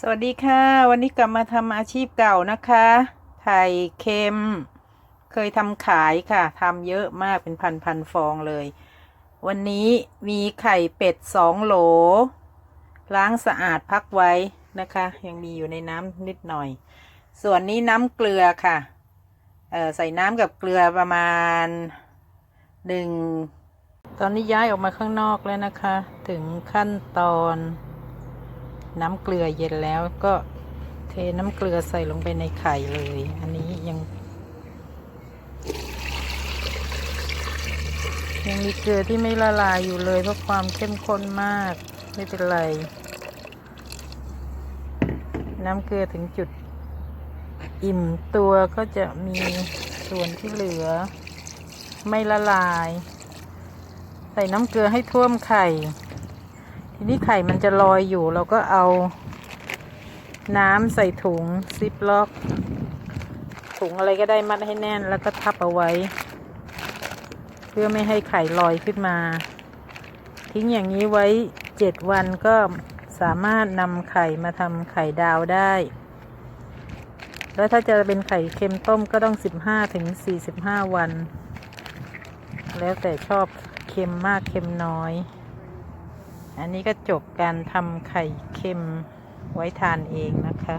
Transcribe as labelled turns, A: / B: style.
A: สวัสดีค่ะ วันนี้กลับมาทำอาชีพเก่านะคะไข่เค็ม เคยทำขายค่ะทำเยอะมากเป็นพันพันฟองเลย วันนี้มีไข่เป็ดสองโหล ล้างสะอาดพักไว้นะคะ ยังมีอยู่ในน้ำนิดหน่อย ส่วนนี้น้ำเกลือค่ะใส่น้ำกับเกลือประมาณหนึ่งตอนนี้ย้ายออกมาข้างนอกแล้วนะคะ ถึงขั้นตอน น้ำเกลือเย็นแล้วก็เทน้ำเกลือใส่ลงไปในไข่เลย อันนี้ยัง ยังมีเกลือที่ไม่ละลายอยู่เลยเพราะความเข้มข้นมากไม่เป็นไร น้ำเกลือถึงจุดอิ่มตัวก็จะมีส่วนที่เหลือ ไม่ละลาย ใส่น้ำเกลือให้ท่วมไข่ ทีนี้ไข่มันจะลอยอยู่เราก็เอาน้ำใส่ถุงซิปล็อก ถุงอะไรก็ได้มัดให้แน่นแล้วก็ทับเอาไว้ เพื่อไม่ให้ไข่ลอยขึ้นมา ทิ้งอย่างนี้ไว้เจ็ดวันก็สามารถนำไข่มาทำไข่ดาวได้ แล้วถ้าจะเป็นไข่เค็มต้มก็ต้องสิบห้าถึงสี่สิบห้าวัน แล้วแต่ชอบเค็มมากเค็มน้อย อันนี้ก็จบการทำไข่เค็มไว้ทานเองนะคะ